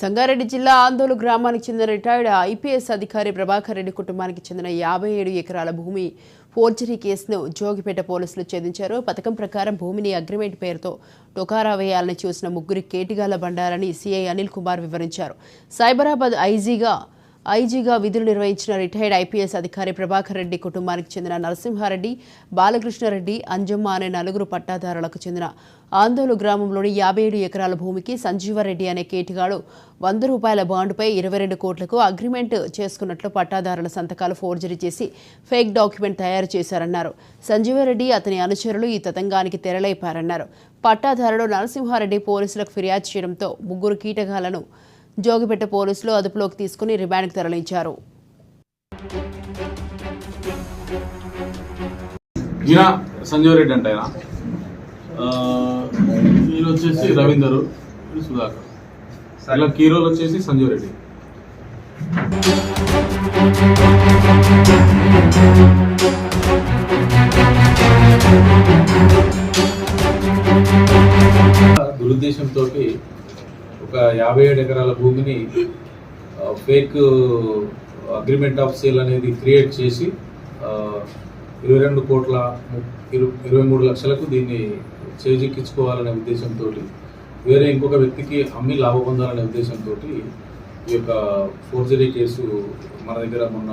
సంగారెడ్డి జిల్లా ఆందోళన గ్రామానికి చెందిన రిటైర్డ్ ఐపీఎస్ అధికారి ప్రభాకర్ రెడ్డి కుటుంబానికి చెందిన యాభై ఏడు ఎకరాల భూమి ఫోర్జరీ కేసును జోగిపేట పోలీసులు ఛేదించారు. పథకం ప్రకారం భూమిని అగ్రిమెంట్ పేరుతో టొకారా వేయాలని చూసిన ముగ్గురి కేటిగాల బండారని సీఐ అనిల్ కుమార్ వివరించారు. సైబరాబాద్ ఐజీగా ఐజీగా విధులు నిర్వహించిన రిటైర్డ్ ఐపీఎస్ అధికారి ప్రభాకర్ రెడ్డి కుటుంబానికి చెందిన నరసింహారెడ్డి బాలకృష్ణారెడ్డి అంజమ్మ అనే నలుగురు పట్టాదారులకు చెందిన ఆందోళన గ్రామంలోని యాభై ఏడు ఎకరాల భూమికి సంజీవారెడ్డి అనే కేటిగాడు వంద రూపాయల బాండుపై ఇరవై రెండు కోట్లకు అగ్రిమెంట్ చేసుకున్నట్లు పట్టాదారుల సంతకాలు ఫోర్జరీ చేసి ఫేక్ డాక్యుమెంట్ తయారు చేశారన్నారు. సంజీవారెడ్డి అతని అనుచరులు ఈ తతంగానికి తెరలేపారన్నారు. పట్టాదారుడు నరసింహారెడ్డి పోలీసులకు ఫిర్యాదు చేయడంతో ముగ్గురు కీటకాలను జోగిపేట పోలీసులు అదుపులోకి తీసుకుని రిమాండ్కు తరలించారు. ఈయన సంజయ్ రెడ్డి అంటే ఆయన. ఆ, ఈయన వచ్చేసి రవీందర్ సుధాకర్. ఇలా కీరోలు వచ్చేసి సంజయ్ రెడ్డి. దురుద్దేశంతో ఒక యాభై ఏడు ఎకరాల భూమిని ఫేక్ అగ్రిమెంట్ ఆఫ్ సేల్ అనేది క్రియేట్ చేసి ఇరవై రెండు కోట్ల ఇరు- ఇరవై మూడు లక్షలకు దీన్ని చేజిక్కించుకోవాలనే ఉద్దేశంతో వేరే ఇంకొక వ్యక్తికి అమ్మి లాభ పొందాలనే ఉద్దేశంతో ఈ యొక్క ఫోర్జరీ కేసు మన దగ్గర మొన్న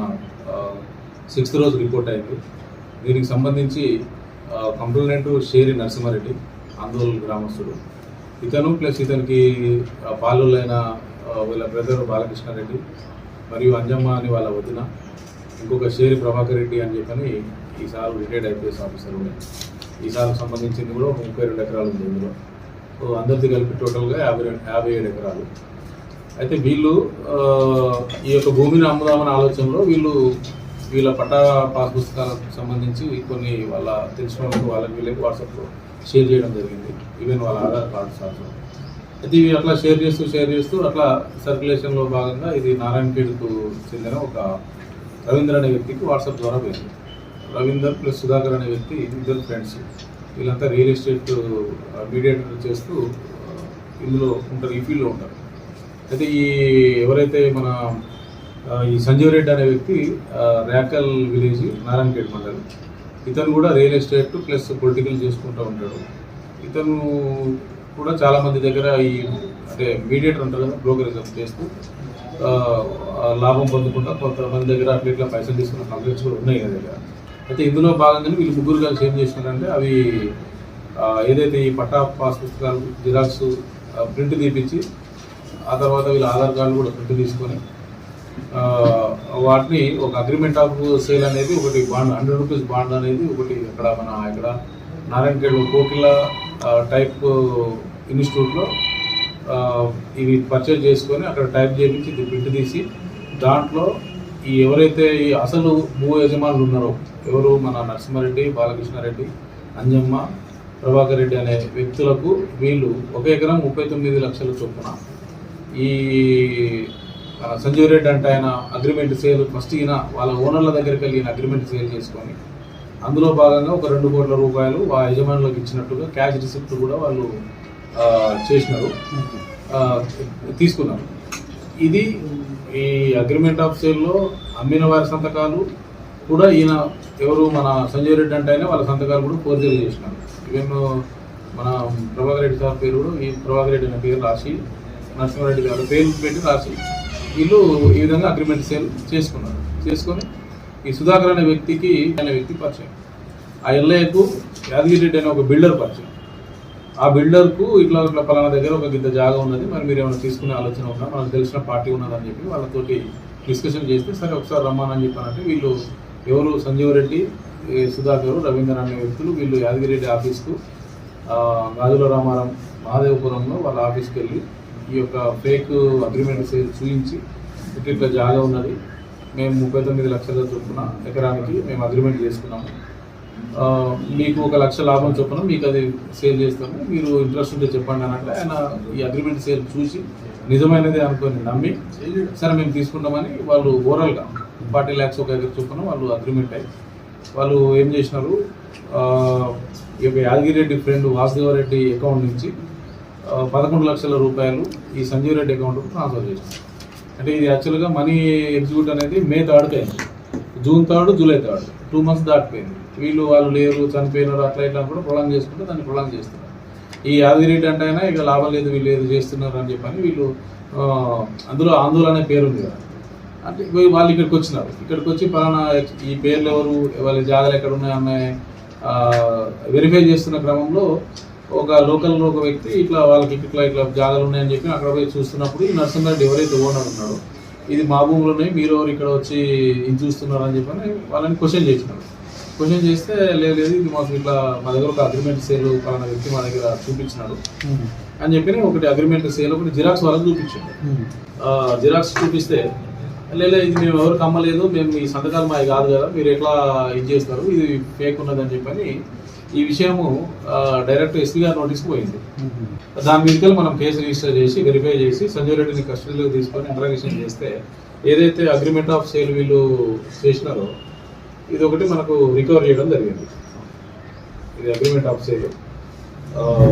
సిక్స్త్ రోజు రిపోర్ట్ అయింది. దీనికి సంబంధించి కంప్లైంట్ షేరి నరసింహారెడ్డి ఆందోళన గ్రామస్తుడు. ఇతను ప్లస్ ఇతనికి పాలులైన వీళ్ళ బ్రదర్ బాలకృష్ణారెడ్డి మరియు అంజమ్మ అని వాళ్ళ వదిన ఇంకొక షేరి ప్రభాకర్ రెడ్డి అని చెప్పని ఈసారి రిటైర్డ్ ఐపీఎస్ ఆఫీసర్ ఉన్నాయి ఈసారికి సంబంధించింది కూడా ముప్పై రెండు ఎకరాలు ఉంది ఇందులో. సో అందరిది కలిపి టోటల్గా యాభై యాభై ఏడు ఎకరాలు. అయితే వీళ్ళు ఈ యొక్క భూమిని అమ్ముదామనే ఆలోచనలో వీళ్ళు వీళ్ళ పట్టా పాస్ పుస్తకాలకు సంబంధించి కొన్ని వాళ్ళ తెలిసిన వాళ్ళకి వాళ్ళకి వీళ్ళకి వాట్సాప్లో షేర్ చేయడం జరిగింది. ఈవెన్ వాళ్ళ ఆధార్ కార్డు సార్లు అయితే ఇవి అట్లా షేర్ చేస్తూ షేర్ చేస్తూ అట్లా సర్క్యులేషన్లో భాగంగా ఇది నారాయణపేటకు చెందిన ఒక రవీంద్ర అనే వ్యక్తికి వాట్సాప్ ద్వారా పోయింది. రవీందర్ ప్లస్ సుధాకర్ అనే వ్యక్తి ఇద్దరు ఫ్రెండ్స్ వీళ్ళంతా రియల్ ఎస్టేట్ మీడియేటర్ చేస్తూ ఇందులో ఉంటారు ఈ ఫీల్డ్లో ఉంటారు. అయితే ఈ ఎవరైతే మన ఈ సంజీవ్ రెడ్డి అనే వ్యక్తి ర్యాకల్ విలేజ్ నారాయణపేట మండలం ఇతను కూడా రియల్ ఎస్టేట్ ప్లస్ పొలిటికల్ చేసుకుంటూ ఉంటాడు. ఇతను కూడా చాలామంది దగ్గర ఈ అంటే మీడియేటర్ ఉంటారు కదా బ్రోకరిజం చేస్తూ లాభం పొందకుండా కొంతమంది దగ్గర అట్లా ఇట్లా పైసలు తీసుకున్న కంప్లైంట్స్ కూడా ఉన్నాయి కదా దగ్గర. అయితే ఇందులో భాగంగానే వీళ్ళు ముగ్గురు కలిసి ఏం చేసినారంటే అవి ఏదైతే ఈ పట్టా పాస్ పుస్తకాలు జిరాక్స్ ప్రింట్ తీపించి ఆ తర్వాత వీళ్ళ ఆధార్ కార్డు కూడా ప్రింట్ తీసుకొని వాటిని ఒక అగ్రిమెంట్ ఆఫ్ సేల్ అనేది ఒకటి బాండ్ హండ్రెడ్ రూపీస్ బాండ్ అనేది ఒకటి అక్కడ మన ఇక్కడ నారాయణఖేడ్ కోకిల టైప్ ఇన్స్టిట్యూట్లో ఇవి పర్చేజ్ చేసుకొని అక్కడ టైప్ చేయించి ఇది ప్రింట్ తీసి దాంట్లో ఈ ఎవరైతే ఈ అసలు భూ యజమానులు ఉన్నారో ఎవరు మన నరసింహారెడ్డి బాలకృష్ణారెడ్డి అంజమ్మ ప్రభాకర్ రెడ్డి అనే వ్యక్తులకు వీళ్ళు ఒక ఎకరం ముప్పై తొమ్మిది లక్షల చొప్పున ఈ సంజీవ్ రెడ్డి అంటే ఆయన అగ్రిమెంట్ సేల్ ఫస్ట్ ఈయన వాళ్ళ ఓనర్ల దగ్గరికి వెళ్ళి అగ్రిమెంట్ సేల్ చేసుకొని అందులో భాగంగా ఒక రెండు కోట్ల రూపాయలు ఆ యజమానులకు ఇచ్చినట్టుగా క్యాష్ రిసిప్ట్ కూడా వాళ్ళు చేసినారు. తీసుకున్నారు. ఇది ఈ అగ్రిమెంట్ ఆఫ్ సేల్లో అమ్మిన వారి సంతకాలు కూడా ఈయన ఎవరు మన సంజయ్ రెడ్డి అంటే ఆయన వాళ్ళ సంతకాలు కూడా ఫోర్జరీ చేసినారు. ఈవెన్ మన ప్రభాకర్ రెడ్డి సార్ పేరు కూడా ఈ ప్రభాకర్ రెడ్డి అనే పేరు రాసి నరసింహారెడ్డి గారు పేరు పెట్టి రాసి వీళ్ళు ఈ విధంగా అగ్రిమెంట్ సేల్ చేసుకున్నారు. చేసుకొని ఈ సుధాకర్ అనే వ్యక్తికి అనే వ్యక్తి పరిచయం. ఆ ఎల్ఐకు యాదగిరి రెడ్డి అనే ఒక బిల్డర్ పరిచయం. ఆ బిల్డర్కు ఇట్లా ఇట్లా పలానా దగ్గర ఒక గిద్ద జాగా ఉన్నది మరి మీరు ఏమైనా తీసుకునే ఆలోచన ఉన్నా మనకు తెలిసిన పార్టీ ఉన్నదని చెప్పి వాళ్ళతోటి డిస్కషన్ చేస్తే సరే ఒకసారి రమ్మానని చెప్పానంటే వీళ్ళు ఎవరు? సంజీవ్ రెడ్డి సుధాకర్ రవీంద్ర అనే వ్యక్తులు వీళ్ళు యాదగిరెడ్డి ఆఫీస్కు గాజుల రామారాం మహాదేవపురంలో వాళ్ళ ఆఫీస్కి వెళ్ళి ఈ యొక్క ఫేక్ అగ్రిమెంట్ సేల్ చూపించి ఇట్లా జాగా ఉన్నది. మేము ముప్పై తొమ్మిది లక్షల చొప్పున ఎకరానికి మేము అగ్రిమెంట్ చేసుకున్నాము. మీకు ఒక లక్ష లాభం చొప్పున మీకు అది సేల్ చేస్తాము. మీరు ఇంట్రెస్ట్ ఉంటే చెప్పండి అని అంటే ఆయన ఈ అగ్రిమెంట్ సేల్ చూసి నిజమైనది అనుకొని నమ్మి సరే మేము తీసుకుంటామని వాళ్ళు ఓవరాల్గా ఫార్టీ ల్యాక్స్ ఒక ఎకర చొప్పున వాళ్ళు అగ్రిమెంట్ అయ్యి వాళ్ళు ఏం చేసినారు? ఈ యొక్క యాదగిరెడ్డి ఫ్రెండ్ వాసుదేవరెడ్డి అకౌంట్ నుంచి పదకొండు లక్షల రూపాయలు ఈ సంజీవ్ రెడ్డి అకౌంట్కు ట్రాన్స్ఫర్ చేశారు. అంటే ఇది యాక్చువల్గా మనీ ఎగ్జిక్యూట్ అనేది మే థర్డ్కి అయింది June third July third. Two months దాటిపోయింది. వీళ్ళు వాళ్ళు లేరు చనిపోయినారు అట్లా ఇట్లా కూడా ప్రొలాంగ్ చేసుకుంటే దాన్ని ప్రొలాంగ్ చేస్తున్నారు. ఈ యాదగిరెడ్డి అంటే అయినా ఇక లాభం లేదు వీళ్ళు ఏదో చేస్తున్నారు అని చెప్పని వీళ్ళు అందులో ఆందోళన అనే పేరు ఉంది కదా. అంటే వాళ్ళు ఇక్కడికి వచ్చినారు. ఇక్కడికి వచ్చి పలానా ఈ పేర్లు ఎవరు వాళ్ళ జాగాలు ఎక్కడ ఉన్నాయన్న వెరిఫై చేస్తున్న క్రమంలో ఒక లోకల్ ఒక వ్యక్తి ఇట్లా వాళ్ళకి ఇట్లా ఇట్లా జాగాలు ఉన్నాయని చెప్పి అక్కడ పోయి చూస్తున్నప్పుడు ఈ నరసింహారెడ్డి ఎవరైతే ఓనర్ ఉన్నాడో ఇది మా భూములు ఉన్నాయి మీరు ఎవరు ఇక్కడ వచ్చి ఇది చూస్తున్నారు అని చెప్పని వాళ్ళని క్వశ్చన్ చేసినారు. క్వశ్చన్ చేస్తే లేదు లేదు ఇది మాకు ఇట్లా మా దగ్గర ఒక అగ్రిమెంట్ సేల్ పలానా వ్యక్తి మా దగ్గర చూపించినాడు అని చెప్పి ఒకటి అగ్రిమెంట్ సేల్ ఒకటి జిరాక్స్ వాళ్ళకి చూపించాడు. జిరాక్స్ చూపిస్తే లేదు ఇది మేము ఎవరు కమ్మలేదు మేము ఈ సంతకాలు మాది కాదు కదా మీరు ఎట్లా ఇది చేస్తారు ఇది ఫేక్ ఉన్నదని చెప్పని ఈ విషయము డైరెక్ట్ ఎస్పీ గారి నోటీస్కి పోయింది. దాని మీదకి మనం కేసు రిజిస్టర్ చేసి వెరిఫై చేసి సంజయ్ రెడ్డిని కస్టడీలోకి తీసుకొని ఇంట్రాగేషన్ చేస్తే ఏదైతే అగ్రిమెంట్ ఆఫ్ సేల్ వీళ్ళు చేసినారో ఇది ఒకటి మనకు రికవర్ చేయడం జరిగింది. ఇది అగ్రిమెంట్ ఆఫ్ సేల్.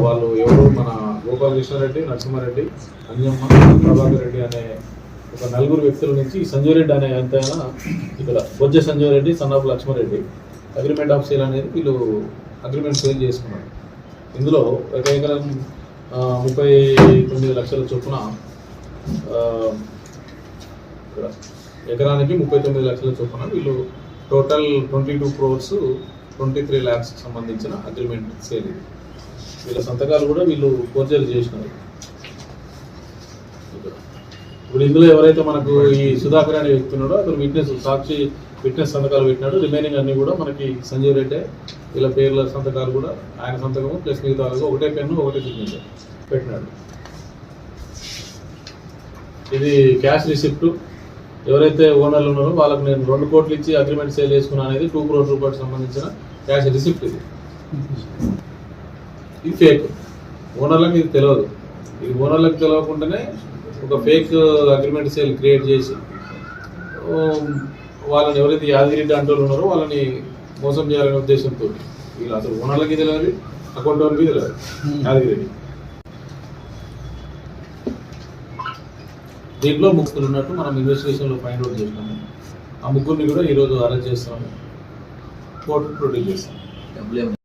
వాళ్ళు ఎవరు? మన గోపాలకృష్ణారెడ్డి నరసింహారెడ్డి అంజమ్మ ప్రభాకర్ రెడ్డి అనే ఒక నలుగురు వ్యక్తుల నుంచి సంజయ్ రెడ్డి అనే ఎంతైనా ఇక్కడ Bojja Sanjay Reddy son of Lakshmareddy agreement of sale అనేది వీళ్ళు అగ్రిమెంట్ సేల్ చేసుకున్నాం ఇందులో ఒక ఎకరం ముప్పై తొమ్మిది లక్షల చొప్పున ఎకరానికి ముప్పై తొమ్మిది లక్షల చొప్పున వీళ్ళు total twenty two crores twenty three ల్యాక్స్కి సంబంధించిన అగ్రిమెంట్ సేల్ ఇది. వీళ్ళ సంతకాలు కూడా వీళ్ళు ఫోర్జరీ చేసినారు. ఇప్పుడు ఇందులో ఎవరైతే మనకు ఈ సుధాకర్ అనే వ్యక్తి ఉన్నాడో అతను విట్నెస్ సాక్షి విట్నెస్ సంతకాలు పెట్టినాడు. రిమైనింగ్ అన్ని కూడా మనకి సంజీవ్ రెడ్డి వీళ్ళ పేర్ల సంతకాలు కూడా ఆయన సంతకము ప్లస్ మిగతా ఒకటే పెన్ను ఒకటే సిగ్నేచర్ పెట్టినాడు. ఇది క్యాష్ రిసిప్ట్. ఎవరైతే ఓనర్లు ఉన్నారో వాళ్ళకి నేను రెండు కోట్లు ఇచ్చి అగ్రిమెంట్ సేల్ చేసుకున్నా అనేది టూ క్రోడ్ రూపాయలకు సంబంధించిన క్యాష్ రిసిప్ట్ ఇది. ఇది ఫేక్ ఓనర్లకు ఇది తెలియదు ఇది ఓనర్లకు తెలియకుండానే ఒక ఫేక్ అగ్రిమెంట్ సేల్ క్రియేట్ చేసి వాళ్ళని ఎవరైతే యాదగిరి అంటూ ఉన్నారో వాళ్ళని మోసం చేయాలనే ఉద్దేశంతో వీళ్ళు అసలు ఓనర్లకి తెలియదు అకౌంట్ వాళ్ళకి తెలియదు యాదగిరెడ్డి దీంట్లో ముగ్గురు ఉన్నట్టు మనం ఇన్వెస్టిగేషన్లో ఫైండ్ అవుట్ చేసినాము. ఆ ముగ్గురిని కూడా ఈరోజు అరెస్ట్ చేస్తాము. కోర్టు ప్రొడ్యూస్ చేస్తాం